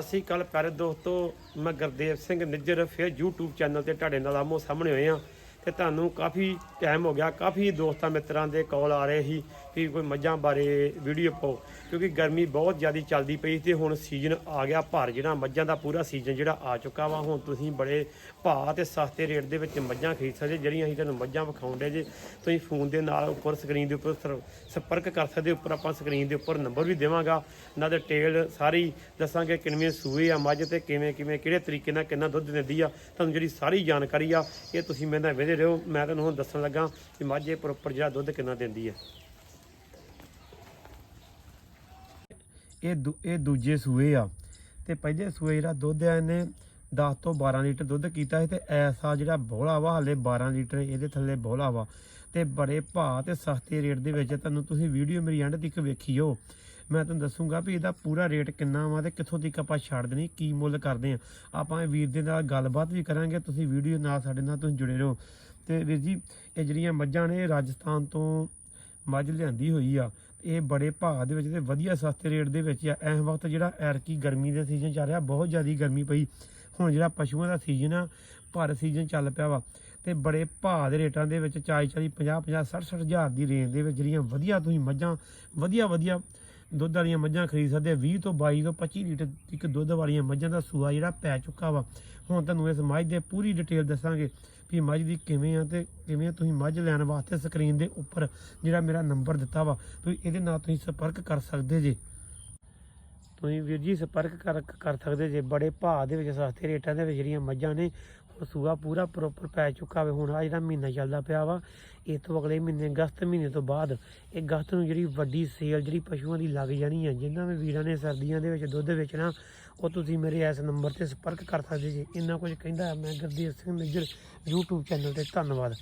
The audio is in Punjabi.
ਸਤਿ ਸ਼੍ਰੀ ਅਕਾਲ ਪਿਆਰੇ ਦੋਸਤੋ, ਮੈਂ ਗੁਰਦੇਵ ਸਿੰਘ ਨਿੱਜਰ ਫਿਰ YouTube ਚੈਨਲ ਤੇ ਤੁਹਾਡੇ ਨਾਲ ਆਮੋ ਸਾਹਮਣੇ ਹੋਏ ਆ ਤੇ ਤੁਹਾਨੂੰ ਕਾਫੀ ਟਾਈਮ ਹੋ ਗਿਆ, ਕਾਫੀ ਦੋਸਤਾਂ ਮਿੱਤਰਾਂ ਦੇ ਕਾਲ ਆ ਰਹੇ ਸੀ ਕਿ ਕੋਈ ਮੱਝਾਂ ਬਾਰੇ ਵੀਡੀਓ ਪਾਓ, ਕਿਉਂਕਿ ਗਰਮੀ ਬਹੁਤ ਜ਼ਿਆਦਾ ਚੱਲਦੀ ਪਈ ਤੇ ਹੁਣ ਸੀਜ਼ਨ ਆ ਗਿਆ ਭਰ ਜਿਹੜਾ, ਮੱਝਾਂ ਦਾ ਪੂਰਾ ਸੀਜ਼ਨ ਜਿਹੜਾ ਆ ਚੁੱਕਾ ਵਾ। ਹੁਣ ਤੁਸੀਂ ਬੜੇ ਭਾਅ ਤੇ ਸਸਤੇ ਰੇਟ ਦੇ ਵਿੱਚ ਮੱਝਾਂ ਖਰੀਦ ਸਕਦੇ, ਜਿਹੜੀਆਂ ਅਸੀਂ ਤੁਹਾਨੂੰ ਮੱਝਾਂ ਵਿਖਾਉਂਦੇ ਜੇ। ਤੁਸੀਂ ਫੋਨ ਦੇ ਨਾਲ ਉੱਪਰ ਸਕਰੀਨ ਦੇ ਉੱਪਰ ਸਰ- ਸੰਪਰਕ ਕਰ ਸਕਦੇ ਉੱਪਰ ਆਪਾਂ ਸਕਰੀਨ ਦੇ ਉੱਪਰ ਨੰਬਰ ਵੀ ਦੇਵਾਂਗਾ। ਇਹਨਾਂ ਦੇ ਟੇਲ ਸਾਰੀ ਦੱਸਾਂਗੇ ਕਿੰਨੇ ਸੂਏ ਆ ਮੱਝ ਤੇ ਕਿਵੇਂ ਕਿਵੇਂ, ਕਿਹੜੇ ਤਰੀਕੇ ਨਾਲ ਕਿੰਨਾ ਦੁੱਧ ਦਿੰਦੀ ਆ। ਤੁਹਾਨੂੰ ਜਿਹੜੀ ਸਾਰੀ ਜਾਣਕਾਰੀ ਆ, ਇਹ ਤੁਸੀਂ ਮੇਰੇ ਨਾਲ ਵੇਦੇ ਰਹੋ, ਮੈਂ ਤੁਹਾਨੂੰ ਹੁਣ ਦੱਸਣ ਲੱਗਾ ਕਿ ਮੱਝ ਇਹ ਪ੍ਰੋਪਰ ਜਿਹੜਾ ਦੁੱਧ ਕਿੰਨਾ ਦਿੰਦੀ ਹੈ। ਇਹ ਦੂ- ਇਹ ਦੂਜੇ ਸੂਏ ਆ। ਤੇ ਪਹਿਲੇ ਸੂਏ ਜਿਹੜਾ ਦੁੱਧ ਆ, ਇਹਨੇ 10 ਤੋਂ 12 ਲੀਟਰ ਦੁੱਧ ਕੀਤਾ ਸੀ ਤੇ ਐਸਾ ਜਿਹੜਾ ਬੋਲਾ ਵਾ, ਹਲੇ 12 ਲੀਟਰ ਇਹਦੇ ਥੱਲੇ ਬੋਲਾ ਵਾ। ਤੇ ਬੜੇ ਭਾਅ ਤੇ ਸਸਤੇ ਰੇਟ ਦੇ ਵਿੱਚ ਤੁਹਾਨੂੰ ਤੁਸੀਂ ਵੀਡੀਓ ਮੇਰੀ ਐਂਡ ਤੱਕ ਵੇਖੀਓ। ਮੈਂ ਤੁਹਾਨੂੰ ਦੱਸੂਗਾ ਵੀ ਇਹਦਾ ਪੂਰਾ ਰੇਟ ਕਿੰਨਾ ਵਾ ਤੇ ਕਿੱਥੋਂ ਤੱਕ ਆਪਾਂ ਛੱਡ ਦੇਣੀ, ਕੀ ਮੁੱਲ ਕਰਦੇ ਆ। ਆਪਾਂ ਇਹ ਵੀਰ ਦੇ ਨਾਲ ਗੱਲਬਾਤ ਵੀ ਕਰਾਂਗੇ, ਤੁਸੀਂ ਵੀਡੀਓ ਨਾਲ ਸਾਡੇ ਨਾਲ ਤੁਸੀਂ ਜੁੜੇ ਰਹੋ। ਤੇ ਵੀਰ ਜੀ, ਇਹ ਜਿਹੜੀਆਂ ਮੱਝਾਂ ਨੇ ਰਾਜਸਥਾਨ ਤੋਂ ਮੱਝ ਲਿਆਂਦੀ ਹੋਈ ਆ। ਇਹ ਬੜੇ ਭਾਅ ਦੇ ਵਿੱਚ ਤੇ ਵਧੀਆ ਸਸਤੇ ਰੇਟ ਦੇ ਵਿੱਚ ਆ। ਇਸ ਵਕਤ ਜਿਹੜਾ ਐਰਕੀ ਗਰਮੀ ਦਾ ਸੀਜ਼ਨ ਚੱਲ ਰਿਹਾ, ਬਹੁਤ ਜ਼ਿਆਦਾ ਗਰਮੀ ਪਈ। ਹੁਣ ਜਿਹੜਾ ਪਸ਼ੂਆਂ ਦਾ ਸੀਜ਼ਨ ਆ, ਭਰ ਸੀਜ਼ਨ ਚੱਲ ਪਿਆ ਵਾ। ਤੇ ਬੜੇ ਭਾਅ ਦੇ ਰੇਟਾਂ ਦੇ ਵਿੱਚ 40 40 50 50 60 60 ਹਜ਼ਾਰ ਦੀ ਰੇਂਜ ਦੇ ਵਿੱਚ ਜਿਹੜੀਆਂ ਵਧੀਆ ਤੁਸੀਂ ਮੱਝਾਂ ਵਧੀਆ ਵਧੀਆ ਦੁੱਧ ਵਾਲੀਆਂ ਮੱਝਾਂ ਖਰੀਦ ਸਕਦੇ ਆ। 20 ਤੋਂ 22 ਤੋਂ 25 ਲੀਟਰ ਤੱਕ ਦੁੱਧ ਵਾਲੀਆਂ ਮੱਝਾਂ ਦਾ ਸੂਆ ਜਿਹੜਾ ਪੈ ਚੁੱਕਾ ਵਾ। ਹੁਣ ਤੁਹਾਨੂੰ ਇਸ ਮੱਝ ਦੇ ਪੂਰੀ ਡਿਟੇਲ ਦੱਸਾਂਗੇ ਵੀ ਮੱਝ ਦੀ ਕਿਵੇਂ ਆ ਤੇ ਕਿਵੇਂ ਤੁਸੀਂ ਮੱਝ ਲੈਣ ਵਾਸਤੇ ਸਕਰੀਨ ਦੇ ਉੱਪਰ ਜਿਹੜਾ ਮੇਰਾ ਨੰਬਰ ਦਿੱਤਾ ਵਾ, ਤੁਸੀਂ ਇਹਦੇ ਨਾਲ ਤੁਸੀਂ ਸੰਪਰਕ ਕਰ ਸਕਦੇ ਜੇ। ਤੁਸੀਂ ਵੀਰ ਜੀ ਸੰਪਰਕ ਕਰ ਕਰ ਸਕਦੇ ਜੇ। ਬੜੇ ਭਾਅ ਦੇ ਵਿੱਚ ਸਸਤੇ ਰੇਟਾਂ ਦੇ ਵਿੱਚ ਜਿਹੜੀਆਂ ਮੱਝਾਂ ਨੇ ਹੁਣ ਸੂਆ ਪੂਰਾ ਪ੍ਰੋਪਰ ਪੈ ਚੁੱਕਾ ਵੇ। ਹੁਣ ਆ ਜਿਹੜਾ ਮਹੀਨਾ ਚੱਲਦਾ ਪਿਆ ਵਾ। ਇਸ ਤੋਂ ਅਗਲੇ ਮਹੀਨੇ, ਅਗਸਤ ਮਹੀਨੇ ਤੋਂ ਬਾਅਦ ਇਹ ਅਗਸਤ ਨੂੰ ਜਿਹੜੀ ਵੱਡੀ ਸੇਲ ਜਿਹੜੀ ਪਸ਼ੂਆਂ ਦੀ ਲੱਗ ਜਾਣੀ ਹੈ ਜਿਨ੍ਹਾਂ ਵੀ ਵੀਰਾਂ ਨੇ ਸਰਦੀਆਂ ਦੇ ਵਿੱਚ ਦੁੱਧ ਵੇਚਣਾ, ਉਹ ਤੁਸੀਂ ਮੇਰੇ ਇਸ ਨੰਬਰ ਤੇ ਸੰਪਰਕ ਕਰ ਸਕਦੇ ਜੀ। ਇੰਨਾ ਕੁਝ ਕਹਿੰਦਾ ਮੈਂ ਗੁਰਦੀਪ ਸਿੰਘ ਨਿੱਜਰ YouTube ਚੈਨਲ ਤੇ। ਧੰਨਵਾਦ।